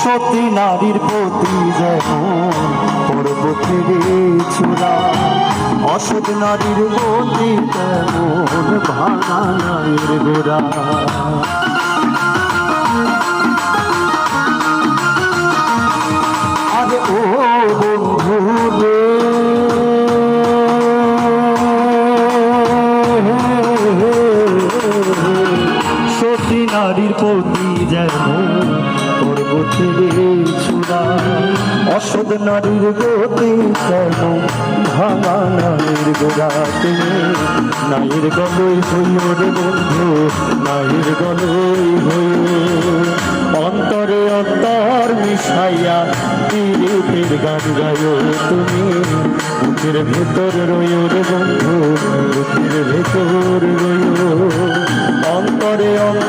সতী নারীর প্রতি যেমন পর্বতের অসৎ নারীর প্রতি তেমন ভাঙা নারীর গোড়া। আরে ও বন্ধু নারীর প্রতি যেমন পর্বতের অসদ নারীর গতি তেমন ভাঙা নারীর গোড়াতে। নাইর গলই হইও রে বন্ধু নাইর গলই অন্তরে অন্তর মিশাইয়া পীড়িতের গান গায়ো তুমি। বুকের ভেতর রইও রে বন্ধু, বুকের ভেতর রইও। অন্তরে অন্তর